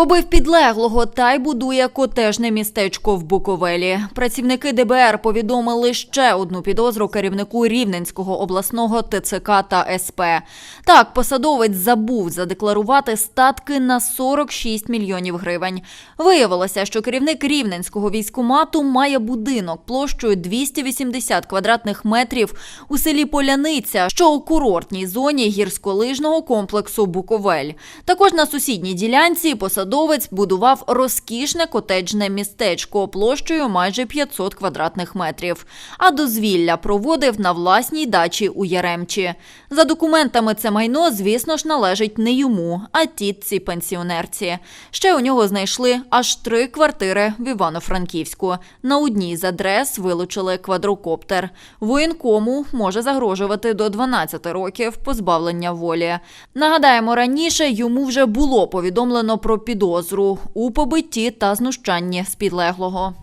Побив підлеглого та й будує котежне містечко в Буковелі. Працівники ДБР повідомили ще одну підозру керівнику Рівненського обласного ТЦК та СП. Так, посадовець забув задекларувати статки на 46 мільйонів гривень. Виявилося, що керівник Рівненського військкомату має будинок площею 280 квадратних метрів у селі Поляниця, що у курортній зоні гірськолижного комплексу Буковель. Також на сусідній ділянці посадовець будував розкішне котеджне містечко площею майже 500 квадратних метрів. А дозвілля проводив на власній дачі у Яремчі. За документами це майно, звісно ж, належить не йому, а тітці пенсіонерці. Ще у нього знайшли аж три квартири в Івано-Франківську. На одній з адрес вилучили квадрокоптер. Воєнкому може загрожувати до 12 років позбавлення волі. Нагадаємо, раніше йому вже було повідомлено про підозру у побитті та знущанні з підлеглого.